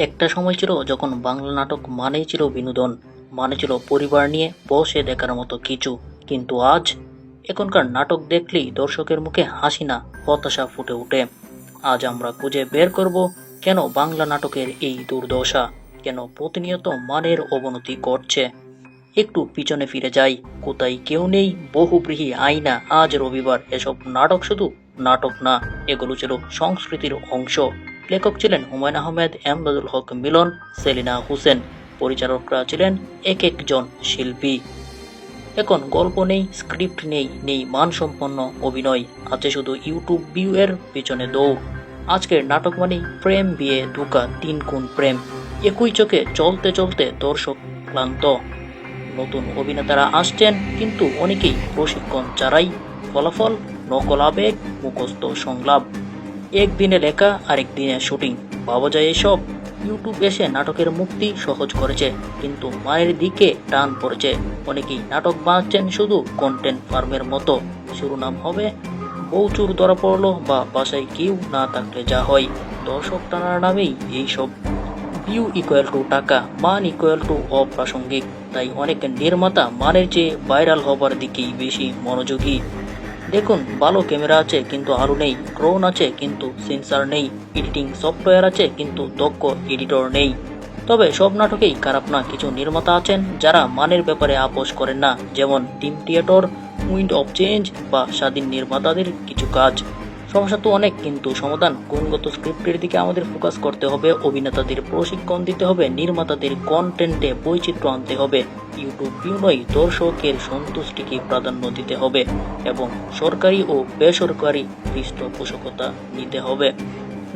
একটা সময় ছিল যখন বাংলা নাটক মানেই ছিল বিনোদন মানে ছিল পরিবার নিয়ে বসে দেখার মতো কিছু। কিন্তু আজ এখনকার নাটক দেখলেই দর্শকের মুখে হাসি না, হতাশা ফুটে ওঠে। আজ আমরা খুঁজে বের করব কেন বাংলা নাটকের এই দুর্দশা, কেন প্রতিনিয়ত মানের অবনতি ঘটছে। একটু পিছনে ফিরে যাই, কোথায় কেউ নেই, বহুব্রীহী আয়না। আজ রবিবার এসব নাটক শুধু নাটক না, এগুলো ছিল সংস্কৃতির অংশ। লেখক ছিলেন হুমায়ুন আহমেদ, এমদাদুল হক মিলন, সেলিনা হোসেন। পরিচালকরা ছিলেন এক একজন শিল্পী। এখন গল্প নেই, স্ক্রিপ্ট নেই নেই মানসম্পন্ন অভিনয়। আছে শুধু ইউটিউব ভিউ এর পিছনে দৌড়। আজকের নাটক মানে প্রেম বিয়ে ধোকা, তিন গুণ প্রেম। একই চোখে চলতে চলতে দর্শক ক্লান্ত। নতুন অভিনেতারা আসছেন, কিন্তু অনেকেই প্রশিক্ষণ ছাড়াই। ফলাফল, নকল আবেগ, মুখস্থ সংলাপ। একদিনে লেখা আরেক দিনে শুটিং। পাওয়া যায় এসব। ইউটিউব এসে নাটকের মুক্তি সহজ করেছে, কিন্তু মায়ের দিকে টান পড়েছে। অনেকেই নাটক বাঁচছেন শুধু কন্টেন্ট ফার্মের মতো। শিরোনাম হবে বৌচুর ধরা পড়ল বা বাসায় কেউ না থাকলে যা হয়। দর্শক টানার নামেই এইসব। ভিউ ইকুয়াল টু টাকা, মান ইকুয়াল টু অপ্রাসঙ্গিক। তাই অনেক নির্মাতা মানের চেয়ে ভাইরাল হবার দিকেই বেশি মনোযোগী। দেখুন, ভালো ক্যামেরা আছে কিন্তু আরও নেই, ড্রোন আছে কিন্তু সেন্সার নেই, এডিটিং সফটওয়্যার আছে কিন্তু দক্ষ এডিটর নেই। তবে সব নাটকেই খারাপ না, কিছু নির্মাতা আছেন যারা মানের ব্যাপারে আপোষ করেন না, যেমন team theatre, wind of change বা স্বাধীন নির্মাতাদের কিছু কাজ। সমস্যা তো অনেক, কিন্তু সমাধান গুণগত স্ক্রিপ্টের দিকে আমাদের ফোকাস করতে হবে, অভিনেতাদের প্রশিক্ষণ দিতে হবে, নির্মাতাদের কন্টেন্টে বৈচিত্র্য আনতে হবে ইউটিউব ভিউ নয় দর্শকের সন্তুষ্টিকে প্রাধান্য দিতে হবে এবং সরকারি ও বেসরকারি পৃষ্ঠপোষকতা নিতে হবে।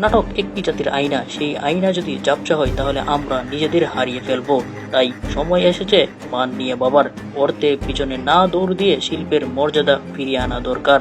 নাটক একটি জাতির আয়না, সেই আয়না যদি জাপচা হয় তাহলে আমরা নিজেদের হারিয়ে ফেলব। তাই সময় এসেছে মান নিয়ে বাবার অর্থের পিছনে না দৌড় দিয়ে শিল্পের মর্যাদা ফিরিয়ে আনা দরকার।